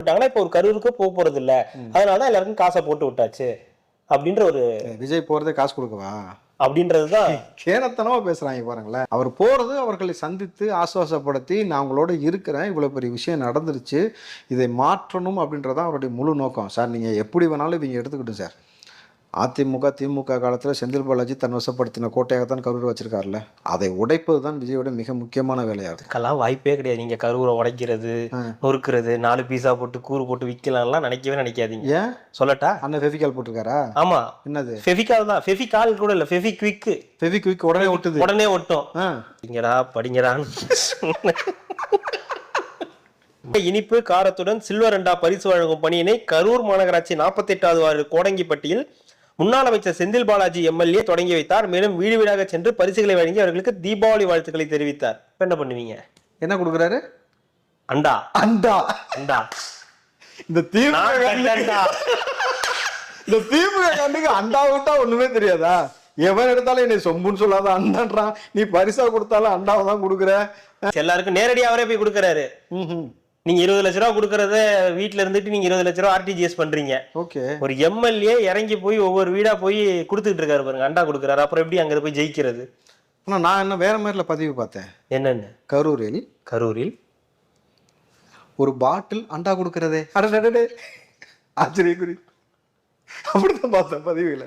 விட்டாங்கன்னா இப்போ ஒரு கரூருக்கு போக போறது இல்ல அதனாலதான் எல்லாருக்கும் காசை போட்டு விட்டாச்சு. அப்படின்ற ஒரு விஜய் போறதே காசு கொடுக்கவா? அப்படின்றதுதான். கேனத்தனமா பேசுறாங்க பாருங்களேன். அவர் போறது அவர்களை சந்தித்து ஆசுவாசப்படுத்தி நான் உங்களோட இருக்கிறேன். இவ்வளவு பெரிய விஷயம் நடந்துருச்சு. இதை மாற்றணும் அப்படின்றதான் அவருடைய முழு நோக்கம். சார் நீங்க எப்படி வேணாலும் இவங்க எடுத்துக்கிட்டும் சார். அதிமுக திமுக காலத்துல செந்தில் பாலாஜி தன் வசப்படுத்தின கோட்டையாகத்தான் கரூர் வச்சிருக்காருல்ல. அதை உடைப்பது தான் விஜயோட மிக முக்கியமான வேலையா இருக்கு. இதுக்கெல்லாம் வாய்ப்பே கிடையாது. நீங்க கருவூரை உடைக்கிறது நொறுக்கிறது நாலு பீஸா போட்டு கூறு போட்டு விற்கலாம்லாம் நினைக்கவே நினைக்காதீங்க. ஏன்? சொல்லட்டா? அண்ணன் ஃபெவிகால் போட்டிருக்காரா? ஆமா. என்னது? ஃபெவிகால் தான். ஃபெவிகால் கூட இல்ல. ஃபெவி குவிக் ஃபெவிக்விக் உடனே ஒட்டுது. உடனே ஒட்டும். படிங்கடா படிங்கடான்னு. இனிப்பு காரத்துடன் சில்வர் அண்டா பரிசு வழங்கும் பணியினை கரூர் மாநகராட்சி நாற்பத்தி எட்டாவது வார்டு கோடங்கிப்பட்டியில் முன்னாள் அமைச்சர் செந்தில் பாலாஜி எம்எல்ஏ தொடங்கி வைத்தார். மேலும் வீடு வீடாக சென்று பரிசுகளை வழங்கி அவர்களுக்கு தீபாவளி வாழ்த்துக்களை தெரிவித்தார். என்ன பண்ணுவீங்க? என்ன கொடுக்குறாரு? அண்டா. அண்டா. அண்டா. இந்த. இந்த திமுக கண்ணுக்கு அண்டா விட்டா ஒண்ணுமே தெரியாதா? எவன் எடுத்தாலும் என்னை சொம்புன்னு சொல்லாத அண்டான்றான். நீ பரிசா கொடுத்தாலும் அண்டாவை தான் கொடுக்குற. எல்லாருக்கும் நேரடியா அவரே போய் கொடுக்கறாரு. நீங்க இருபது லட்ச ரூபா கொடுக்கறத வீட்டுல இருந்துட்டு நீங்க இருபது லட்ச ரூபா ஆர்டிஜிஎஸ் பண்றீங்க. ஓகே. ஒரு எம்எல்ஏ இறங்கி போய் ஒவ்வொரு வீடா போய் கொடுத்துட்டு இருக்காரு பாருங்க அண்டா கொடுக்குறாரு. அப்புறம் எப்படி அங்க போய் ஜெயிக்கிறது? ஆனா நான் என்ன வேற மாதிரில பதிவு பார்த்தேன். என்னன்னு? கரூரில் கரூரில். ஒரு பாட்டில் அண்டா கொடுக்கறதே. அடடடடே ஆச்சரிய குறி அப்படிதான் பார்த்தேன் பதிவுல